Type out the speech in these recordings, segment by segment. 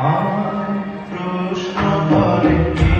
Krishna Hare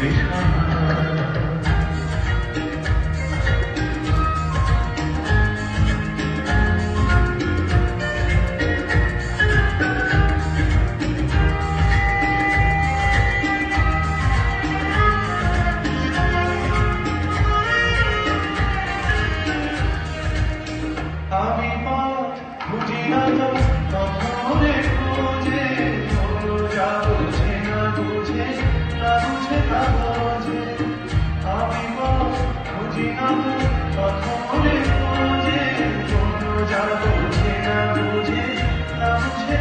Krishna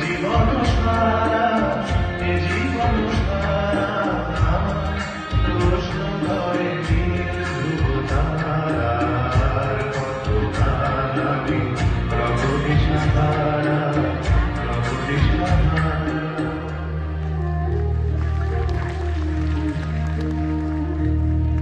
Jibon